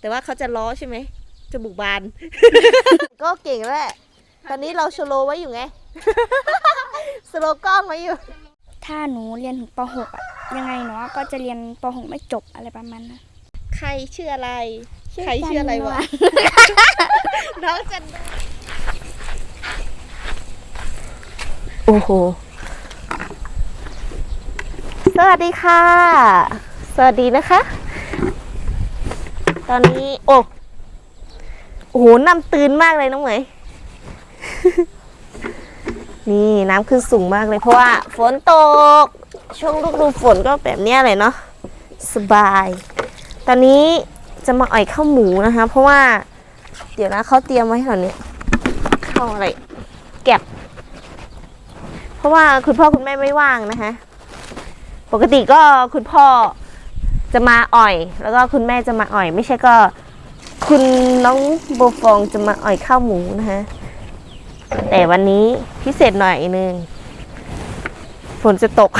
แต่ว่าเขาจะล้อใช่ไหมจมูกบาน ก็เก่งแล้วแหละตอนนี้เราสโลว์ไว้อยู่ไง สโลว์กล้องไว้อยู่ ถ้าหนูเรียนถึงป .6 อะยังไงหนูก็จะเรียนป .6 ไม่จบอะไรประมาณนั้น ใครชื่ออะไรชื่อใครชื่ออะไรวะจันวน้องจันโอ้โห สวัสดีค่ะ สวัสดีนะคะ ตอนนี้ โอ้โอ้โหน้ำตื่นมากเลยน้องเหมย นี่น้ำขึ้นสูงมากเลยเพราะว่า ฝนตก ช่วงฤดูฝนก็แบบเนี้ยเลยเนาะสบาย ตอนนี้จะมาอ่อยข้าวหมูนะคะ เพราะว่า เดี๋ยวนะเขาเตรียมไว้แถวนี้ข้าวอะไรแก็บเพราะว่าคุณพ่อคุณแม่ไม่ว่างนะคะ ปกติก็คุณพ่อ จะมาอ่อย แล้วก็คุณแม่จะมาอ่อย ไม่ใช่ก็ คุณน้องโบฟองจะมาอ่อยข้าวหมูนะคะแต่วันนี้พิเศษหน่อยนึงฝนจะตก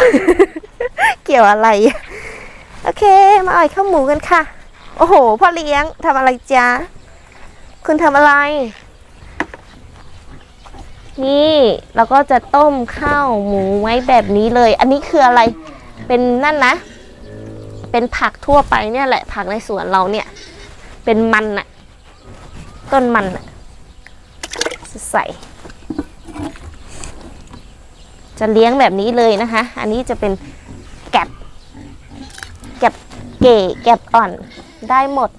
เกี่ยวอะไร โอเค มาอ่อยข้าวหมูกันค่ะ โอ้โหพ่อเลี้ยงทำอะไรจ๊ะคุณทำอะไร นี่เราก็จะต้มข้าวหมูไว้แบบนี้เลย อันนี้คืออะไร เป็นนั่นนะ เป็นผักทั่วไปเนี่ยแหละ ผักในสวนเราเนี่ย เป็นมันอะต้นมันอะใส่จะเลี้ยงแบบนี้เลยนะคะ อันนี้จะเป็นแกบแกบเก๋แกบอ่อนได้หมด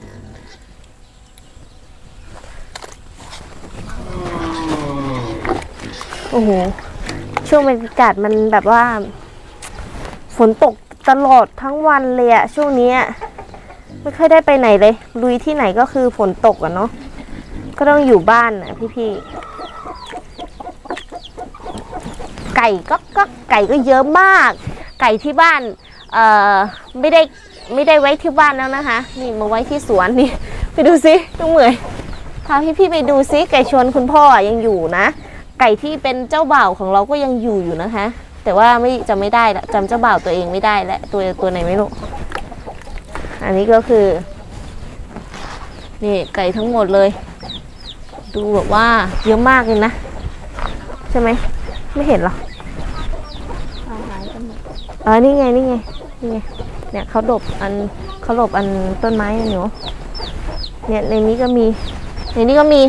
โอ้โห ช่วงบรรยากาศมันแบบว่า ฝนตก ตลอดทั้งวันเลยอะช่วงนี้ไม่ค่อยได้ไปไหนเลยลุยที่ไหนก็คือฝนตกอะเนาะก็ต้องอยู่บ้านอะพี่ๆไก่ก็ก็ไก่ก็เยอะมาก ไก่ที่บ้านเอ่อไม่ได้ไม่ได้ไว้ที่บ้านแล้วนะคะ นี่มาไว้ที่สวนนี่ไปดูซิน้องเหมยพาพี่ๆไปดูซิไก่ชนคุณพ่ออยังอยู่นะ ไก่ที่เป็นเจ้าบ่าวของเราก็ยังอยู่อยู่นะคะ แต่ว่าไม่จำไม่ได้ละจำเจ้าบ่าวตัวเองไม่ได้และตัวตัวไหนไม่รู้ อันนี้ก็คือ นี่ไก่ทั้งหมดเลย ดูแบบว่าเยอะมากเลยนะ ใช่ไหม ไม่เห็นหรอเออนี่ไง นี่ไง นี่ไง เนี่ยเขาดบอันเขาหลบอันต้นไม้อันหนูเนี่ยในนี้ก็มี ในนี้ก็มี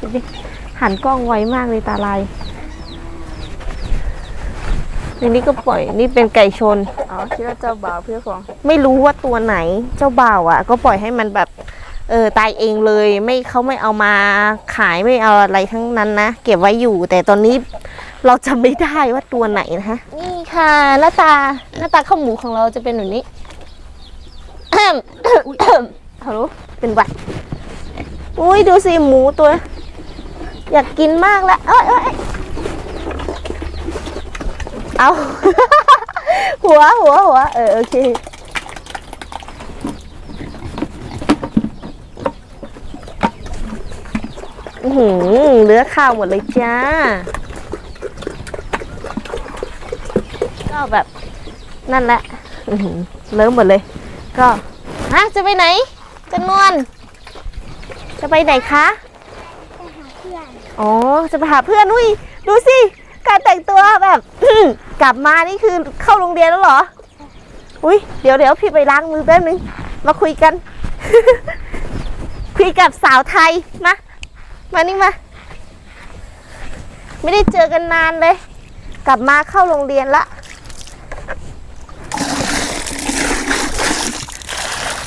ดูดิหันกล้องไวมากเลยตาลาย ในนี้ก็ปล่อย นี่เป็นไก่ชน อ๋อคิดว่าเจ้าบ่าวเพื่อของ ไม่รู้ว่าตัวไหนเจ้าบ่าวอะ ก็ปล่อยให้มันแบบเออตายเองเลยไม่เขาไม่เอามาขายไม่เอาอะไรทั้งนั้นนะ เก็บไว้อยู่ แต่ตอนนี้เราจำไม่ได้ว่าตัวไหนนะคะนี่ค่ะ หน้าตาหน้าตาข้าวหมูของเราจะเป็นแบบนี้ฮัลโหลเป็นหวัดอุ้ยดูสิหมูตัว อยากกินมากแล้วเอ้ยเอ้ย เอ้ยเอา หัวหัวหัวเออโอเคอือหือเหลือข้าวหมดเลยจ้า ก็แบบนั่นแหละอือหือเริ่มหมดเลย ก็ฮะจะไปไหนจะนวลจะไปไหนคะอ๋อจะไปหาเพื่อนอุ้ยดูสิการแต่งตัวแบบ กลับมานี่คือเข้าโรงเรียนแล้วเหรอ อุ้ยเดี๋ยวเดี๋ยวพี่ไปล้างมือแป๊บนึง มาคุยกัน คุยกับสาวไทยมา มานี่มา ไม่ได้เจอกันนานเลย กลับมาเข้าโรงเรียนละ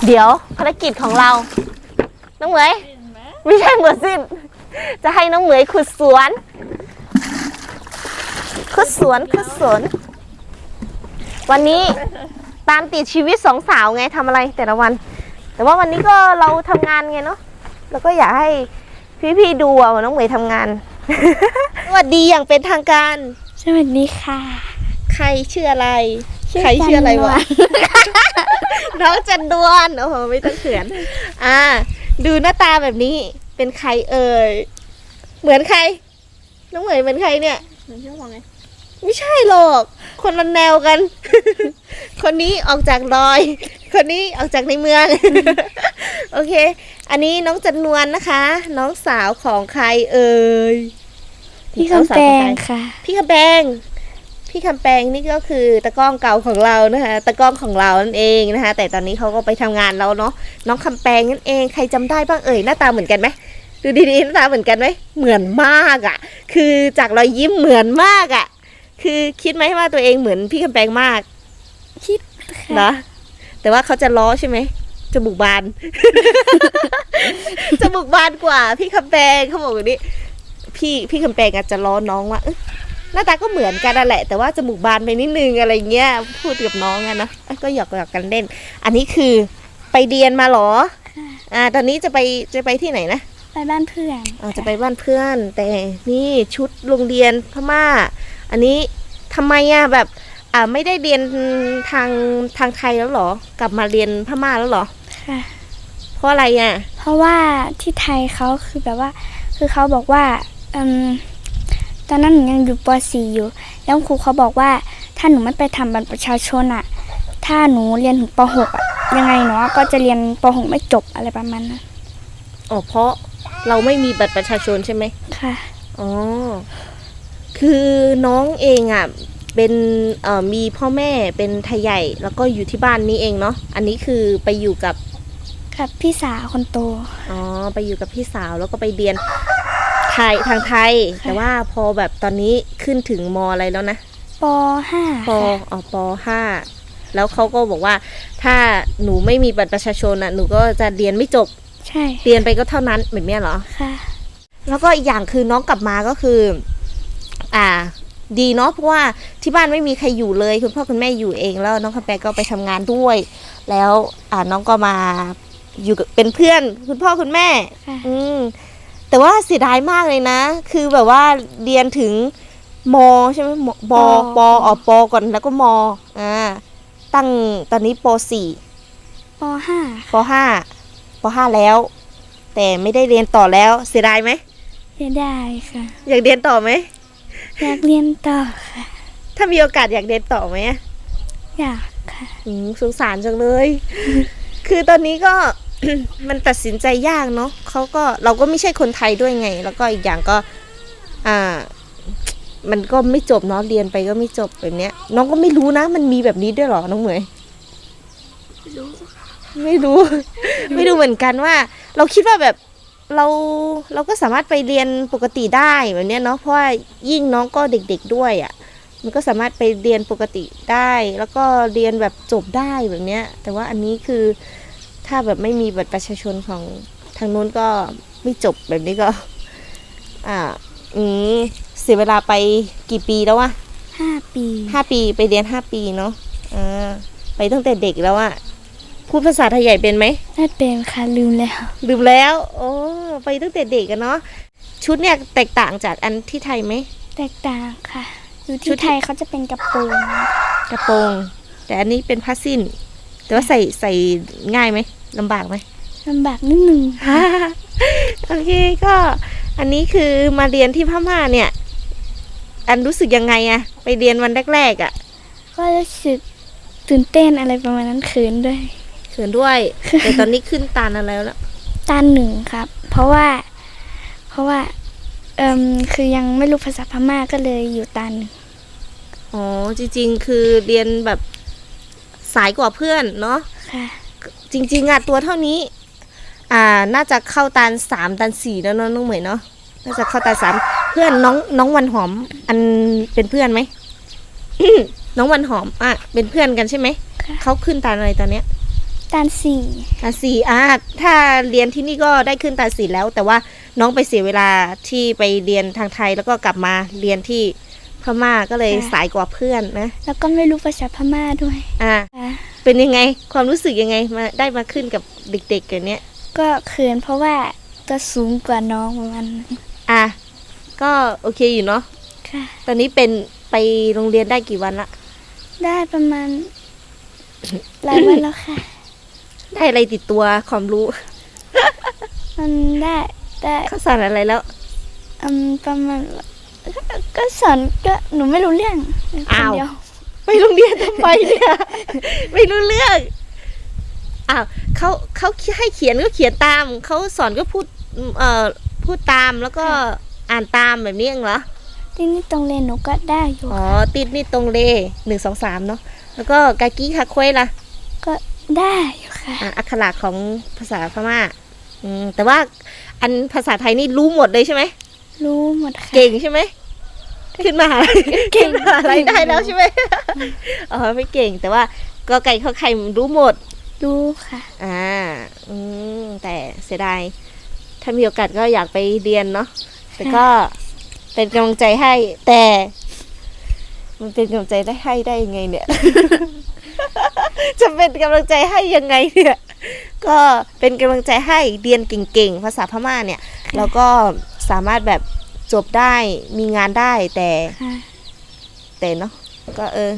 เดี๋ยวภารกิจของเรา น้องเหมยไม่ใช่หมดสิ้น จะให้น้องเหมยขุดสวน ขุดสวนขุดสวน วันนี้ตามติดชีวิตสองสาวไงทำอะไรแต่ละวัน แต่ว่าวันนี้ก็เราทำงานไงเนาะแล้วก็อยากให้พี่ๆดูอะว่าน้องเหมยทำงาน สวัสดีอย่างเป็นทางการ สวัสดีค่ะ ใครชื่ออะไรชื่อใครชื่ออะไรจันดววะนน้องจันดวนโอ้โหไม่ต้องเขินอ่า ดูหน้าตาแบบนี้เป็นใครเอ่ยเหมือนใคร น้องเหมยเหมือนใครเนี่ยหนูชื่อว่าไง ไม่ใช่หรอก คนละแนวกัน คนนี้ออกจากดอย คนนี้ออกจากในเมือง โอเค อันนี้น้องจันนวลนะคะ น้องสาวของใครเอ่ยพี่น้องคำสาวแปของงใครค่ะ พี่คำแปงพี่คำแปงนี่ก็คือตะกล้องเก่าของเรานะคะตะกล้องของเรานั่นเองนะคะ แต่ตอนนี้เขาก็ไปทำงานแล้วเนาะน้องคำแปงนั่นเองใครจำได้บ้างเอ่ยหน้าตาเหมือนกันไหมดูดีๆหน้าตาเหมือนกันไหมเหมือนมากอะ่ะ คือจากรอยยิ้มเหมือนมากอะ่ะ คือคิดไหมว่าตัวเองเหมือนพี่คำแปงมากคิดเหรอแต่ว่าเขาจะล้อใช่ไหมจมูกบาน จมูกบานกว่า พี่คำแปงเขาบอกอย่างนี้ พี่พี่คำแปงอาจจะล้อน้องว่าเอ้ยหน้าตาก็เหมือนกันนั่นแหละ แต่ว่าจมูกบานไปนิดนึงอะไรเงี้ยพูดกับน้องอะนะเอ้ยก็หยอกหยอกกันเล่น อันนี้คือไปเรียนมาเหรอ อ่า ตอนนี้จะไปจะไปที่ไหนนะ ไปบ้านเพื่อนอาจะไปบ้านเพื่อนแต่นี่ชุดโรงเรียนพม่า อันนี้ทำไมอะแบบอ่าไม่ได้เรียนทางทางไทยแล้วเหรอ กลับมาเรียนพม่าแล้วเหรอค่ะเพราะอะไรอะเพราะว่าที่ไทยเขาคือแบบว่า คือเขาบอกว่าอืมตอนนั้นหนูยังอยู่ป .4 อยู่ แล้วครูเขาบอกว่า ถ้าหนูไม่ไปทำบัตรประชาชนอะ ถ้าหนูเรียนถึงป .6 อะยังไงหนูก็จะเรียนป .6 ไม่จบอะไรประมาณนั้นอ๋อเพราะเราไม่มีบัตรประชาชนใช่ไหมค่ะ อ๋อ คือน้องเองอะเป็นเอ่อมีพ่อแม่เป็นไทยใหญ่แล้วก็อยู่ที่บ้านนี้เองเนาะอันนี้คือไปอยู่กับกับพี่สาวคนโตอ๋อไปอยู่กับพี่สาวแล้วก็ไปเรียนไทยทางไทยค่ะแต่ว่าพอแบบตอนนี้ขึ้นถึงมอะไรแล้วนะป .5 ปค่ะอ๋อปห้าแล้วเขาก็บอกว่า ถ้าหนูไม่มีบัตรประชาชนอะหนูก็จะเรียนไม่จบใช่เรียนไปก็เท่านั้นแบบเนี้ยเหรอค่ะ แล้วก็อีกอย่างคือน้องกลับมาก็คือ อ่า ดีเนาะเพราะว่าที่บ้านไม่มีใครอยู่เลย คุณพ่อคุณแม่อยู่เองแล้วน้องคำแปงก็ไปทำงานด้วย แล้วอ่าน้องก็มาอยู่กับเป็นเพื่อน คุณพ่อคุณแม่ค่ะอืมแต่ว่าเสียดายมากเลยนะ คือแบบว่าเรียนถึงมใช่ไหมมบปอ๋อปก่อนแล้วก็มอ่าตั้งตอนนี้ปสี่ป .5 ปห้าปห้าแล้ว แต่ไม่ได้เรียนต่อแล้วเสียดายไหมเรียนได้ค่ะ อยากเรียนต่อไหม อยากเรียนต่อค่ะ ถ้ามีโอกาสอยากเรียนต่อไหมอะอยากค่ะอืมสงสารจังเลย คือตอนนี้ก็มันตัดสินใจยากเนาะเขาก็เราก็ไม่ใช่คนไทยด้วยไง แล้วก็อีกอย่างก็ อ่า มันก็ไม่จบเนาะเรียนไปก็ไม่จบแบบเนี้ย น้องก็ไม่รู้นะ มันมีแบบนี้ด้วยเหรอน้องเหมยไม่รู้ ไม่รู้เหมือนกันว่า เราคิดว่าแบบ เราเราก็สามารถไปเรียนปกติได้แบบเนี้ยเนาะเพราะว่ายิ่งน้องก็เด็ก ๆด้วยอะ่ะมันก็สามารถไปเรียนปกติได้ แล้วก็เรียนแบบจบได้แบบเนี้ย แต่ว่าอันนี้คือถ้าแบบไม่มีบัตรประชาชนของทางนู้นก็ไม่จบแบบนี้ก็ อ่าอืมเสียเวลาไปกี่ปีแล้ววะ5ปีห้าปีไปเรียนห้าปีเนาะอ่าไปตั้งแต่เด็กแล้วอะ พูดภาษาไทยใหญ่เป็นไหมไม่เป็นค่ะลืมแล้วลืมแล้ว โอ้ไปตั้งแต่เด็กกันเนาะชุดเนี่ยแตกต่างจากอันที่ไทยไหมแตกต่างค่ะอยู่ชุที่ดไทยเขาจะเป็นกระโปรงกระโปรงแต่อันนี้เป็นผ้าสิ้น แต่ว่าใส่ใส่ง่ายไหมลำบากไหมลำบากนิดนึงโอเคก็อันนี้คือมาเรียนที่พม่าเนี่ย อันรู้สึกยังไงอะไปเรียนวันแรกๆอะก็รู้สึกตื่นเต้นอะไรประมาณนั้นเขินด้วย เขินด้วย แต่ตอนนี้ขึ้นตาลอะไรแล้วตานหนึ่งครับ เพราะว่า เพราะว่าเอ่มคือยังไม่รู้ภาษาพม่าก็เลยอยู่ตานหนึ่งอ๋อจริง ๆ คือเรียนแบบสายกว่าเพื่อนเนาะค่ะ จริง ๆอะตัวเท่านี้ อ่าน่าจะเข้าตาลสามตาลสี่แล้วเนาะน้องเหมยเนาะน่าจะเข้าตาลสามเพื่อนน้องน้องวันหอม อันเป็นเพื่อนไหมน้องวันหอมอะเป็นเพื่อนกันใช่ไหมค่ะเขาขึ้นตาลอะไรตอนเนี้ย ตานสี่ตาลสี่อะถ้าเรียนที่นี่ก็ได้ขึ้นตาลสี่แล้ว แต่ว่าน้องไปเสียเวลาที่ไปเรียนทางไทยแล้วก็กลับมาเรียนที่พม่าก็เลยสายกว่าเพื่อนนะ แล้วก็ไม่รู้ภาษาพม่าด้วย อ่า ค่ะเป็นยังไงความรู้สึกยังไงมาได้มาขึ้นกับเด็กๆอย่างเนี้ย ก็เขินเพราะว่าตัวสูงกว่าน้องประมาณนั้นอะก็โอเคอยู่เนาะค่ะ ตอนนี้เป็นไปโรงเรียนได้กี่วันละ ได้ประมาณ หลายวันแล้วค่ะ ได้อะไรติดตัวความรู้ มันได้ได้ข้าวสารอะไรแล้ว อืมประมาณก็สอนก็หนูไม่รู้เรื่องคนอ้าว เดียวไปโรงเรียนทำไมเนี่ย ไม่รู้เรื่องอ้าวเขาเขาให้เขียนก็เขียนตาม เขาสอนก็พูดเอ่อพูดตามแล้วก็อ่านตามแบบนี้เองเหรอ ที่นี่ตรงเรียนหนูก็ได้อยู่อ๋อ ติดนี่ตรงเลหนึ่งสองสามเนาะ แล้วก็กากี้คาควยล่ะ ก็ ได้อยู่ค่ะ อ่านอักขระของภาษาพม่าอืมแต่ว่าอันภาษาไทยนี่รู้หมดเลยใช่ไหมรู้หมดค่ะ เก่งใช่ไหมขึ้นมาหาเก่ง ขึ้นมาอะไรได้แล้วใช่ไหมอ๋อไม่เก่งแต่ว่าก็ไก่เขาไข่รู้หมด รู้ค่ะ อ่า อืม แต่เสียดาย ถ้ามีโอกาสก็อยากไปเรียนเนาะ แต่ก็เป็นกำลังใจให้ แต่ มันเป็นกำลังใจได้ให้ได้ยังไงเนี่ย จะเป็นกำลังใจให้ยังไงเนี่ย ก็เป็นกำลังใจให้เรียนเก่งๆ ภาษาพม่าเนี่ยแล้วก็สามารถแบบจบได้มีงานได้แต่ค่ะแต่เนาะก็เออ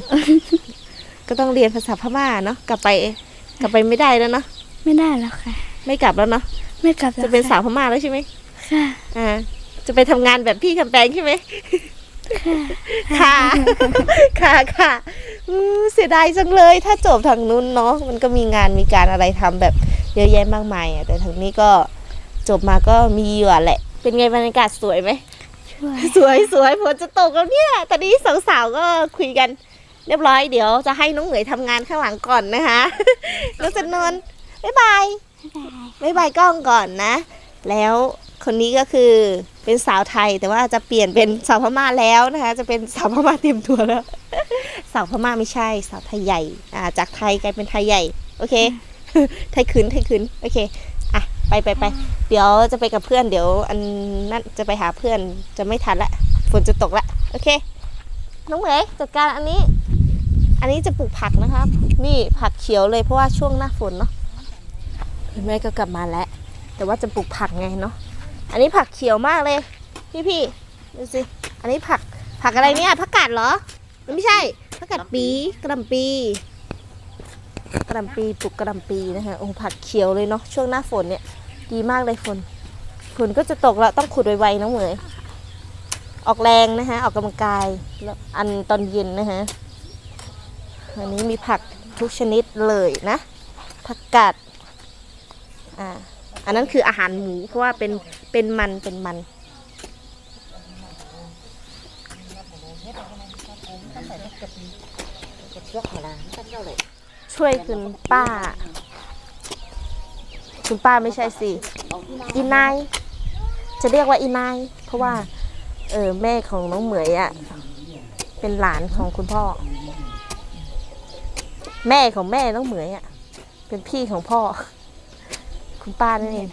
ก็ต้องเรียนภาษาพม่าเนาะกลับไป กลับไปไม่ได้แล้วเนาะไม่ได้แล้วค่ะ ไม่กลับแล้วเนาะไม่กลับแล้วจะเป็นสาค่ะวพม่าแล้วใช่ไหมค่ะอ่าจะไปทำงานแบบพี่คำแปงใช่ไหม ค่ะ ค่ะค่ะอืมเสียดายจังเลย ถ้าจบทางนู้นเนาะมันก็มีงานมีการอะไรทำแบบเยอะแยะมากมายอะแต่ทางนี้ก็จบมาก็มีเหยื่อแหละ เป็นไงบรรยากาศสวยไหมช่วยสวยสวยฝนจะตกแล้วเนี่ย ตอนนี้สาวๆก็คุยกัน เรียบร้อยเดี๋ยวจะให้น้องเหมยทำงานข้างหลังก่อนนะคะน้องจะนนท์บ๊ายบายบ๊ายบายกล้องก่อนนะ แล้ว คนนี้ก็คือเป็นสาวไทย แต่ว่าจะเปลี่ยนเป็นสาวพม่าแล้วนะคะ จะเป็นสาวพม่าเตรียมตัวแล้ว สาวพม่าไม่ใช่ สาวไทยใหญ่อ่าจากไทยกลายเป็นไทยใหญ่ โอเค ไทยขืนไทยขืนโอเคอะไปไปไปเดี๋ยวจะไปกับเพื่อนเดี๋ยวอันนั่นจะไปหาเพื่อนจะไม่ทันละฝนจะตกละโอเค น้องเหมยจัดการอันนี้ อันนี้จะปลูกผักนะครับ นี่ผักเขียวเลยเพราะว่าช่วงหน้าฝนเนาะแม่ก็กลับมาแล้วแต่ว่าจะปลูกผักไงเนาะ อันนี้ผักเขียวมากเลย พี่พี่ดูสิ อันนี้ผักผักอะไรเนี่ยผักกาดเหรอ ไม่ใช่ผักกาดปีกระลำปีกระลำปีปลูกกระลำปีนะคะโอ้ผักเขียวเลยเนาะช่วงหน้าฝนเนี่ยดีมากเลยฝนฝนก็จะตกแล้วต้องขุดไวๆน้องเหมยออกแรงนะคะออกกำลังกายแล้วอันตอนเย็นนะคะอันนี้มีผักทุกชนิดเลยนะผักกาดอ่า อันนั้นคืออาหารหมูเพราะว่าเป็นเป็นมันเป็นมัน ช่วยคุณป้า คุณป้าไม่ใช่สิอีนายจะเรียกว่าอีนายเพราะว่า เออแม่ของน้องเหมยอะ่ะเป็นหลานของคุณพ่อ แม่ของแม่น้องเหมยอะ่ะเป็นพี่ของพ่อ คุณป้านั่นเอง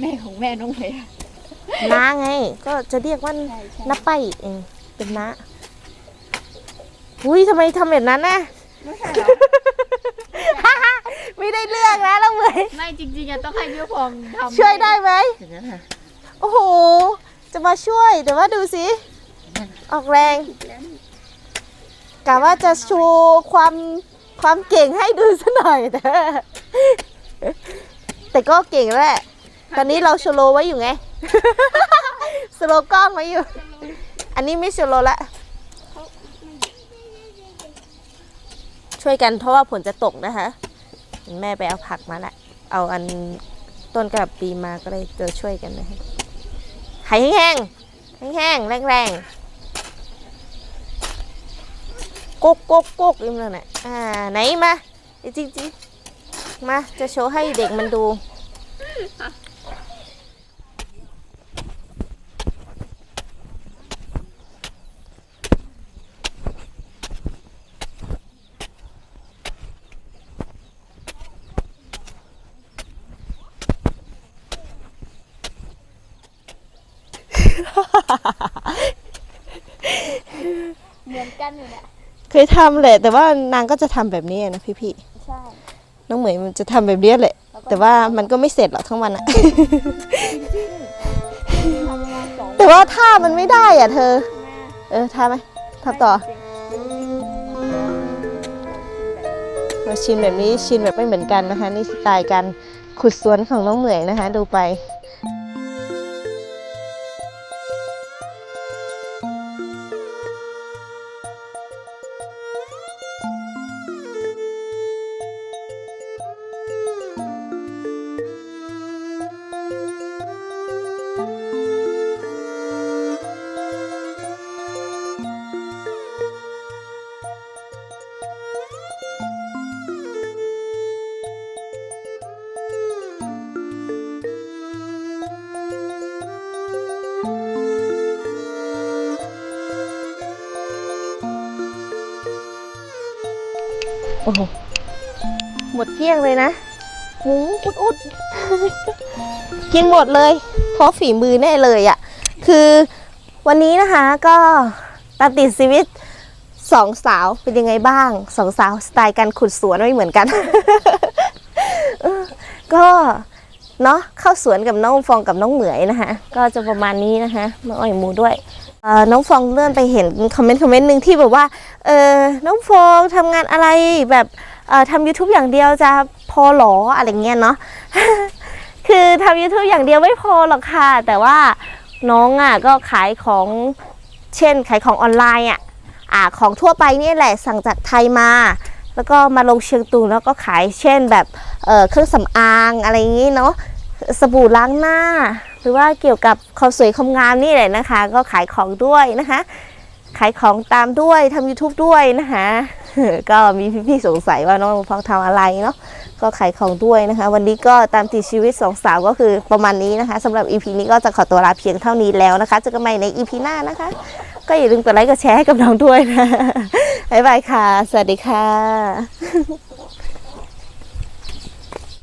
แม่ของแม่น้องเพลน้าไง ก็จะเรียกว่าน้าไปเองเป็นน้าอุ้ยทำไมทำแบบนั้นนะไม่ใช่เหรอ ไม่ได้เรื่องนะแล้วเหมยไม่จริงๆอะต้องให้พี่พองทำช่วยได้ไหมโอ้โห จะมาช่วยแต่ว่าดูสิออกแรงกะว่าจะโชว์ความ ความเก่งให้ดูซะหน่อยแต่แต่ก็เก่งแล้วแหละตอนนี้เราโชว์โลไว้อยู่ไง สโลกล้องไว้อยู่ อันนี้ไม่โชว์โลละ ช่วยกันเพราะว่าฝนจะตกนะคะ แม่ไปเอาผักมาละเอาอันต้นกระปีมาก็เลยจะช่วยกันนะคะหายแห้งๆแห้งๆแรงๆ กกกกกกอีกแล้วน่ะอ่าไหนมาจริงจริงมาจะโชว์ให้เด็กมันดูเหมือนกันอยู่เนี่ย เคยทำแหละ แต่ว่านางก็จะทำแบบนี้นะพี่ใช่ ๆน้องเหมยมันจะทำแบบนี้แหละ แต่ว่ามันก็ไม่เสร็จหรอกทั้งวันอะแต่ว่าท่ามันไม่ได้อะเธอ เออท่าไหมทำต่อเราชินแบบนี้ชินแบบไม่เหมือนกันนะคะ นี่สไตล์การขุดสวนของน้องเหมยนะคะ ดูไป อ้โหหมดเกลี้ยงเลยนะหมูอุดอุดกินหมดเลย เพราะฝีมือแน่เลยอะ่ะ คือวันนี้นะคะก็ตามติดชีวิตสองสาวเป็นยังไงบ้างสองสาวสไตล์การขุดสวนไม่เหมือนกันเออก็เนาะเข้าสวนกับน้องฟองกับน้องเหมยนะคะก็จะประมาณนี้นะคะน้องอ้อยหมูด้วยเอ่อ น้องฟองเลื่อนไปเห็นคอมเมนต์คอมเมนต์หนึ่งที่แบบว่าเออน้องฟองทำงานอะไรแบบทำ YouTube อย่างเดียวจะพอหรออะไรเงี้ยเนาะคือทำ YouTube อย่างเดียวไม่พอหรอกค่ะ แต่ว่าน้องอะก็ขายของเช่นขายของออนไลน์อะอ่าของทั่วไปนี่แหละสั่งจากไทยมา แล้วก็มาลงเชียงตุงแล้วก็ขายเช่นแบบเเครื่องสำอางอะไรอย่างนี้เนาะสบู่ล้างหน้า หรือว่าเกี่ยวกับความสวยความงามนี่แหละนะคะ ก็ขายของด้วยนะคะ ขายของตามด้วยทำ YouTube ด้วยนะคะ ก็มีพี่ๆสงสัยว่าน้องฟองทำอะไรเนาะก็ขายของด้วยนะคะ วันนี้ก็ตามติดชีวิตสองสาวก็คือประมาณนี้นะคะสำหรับ EP นี้ก็จะขอตัวลาเพียงเท่านี้แล้วนะคะเจอกันใหม่ใน EP หน้านะคะ ก็อย่าลืมกดไลค์กดแชร์ให้กับน้องด้วยนะบ๊ายบายค่ะ สวัสดีค่ะ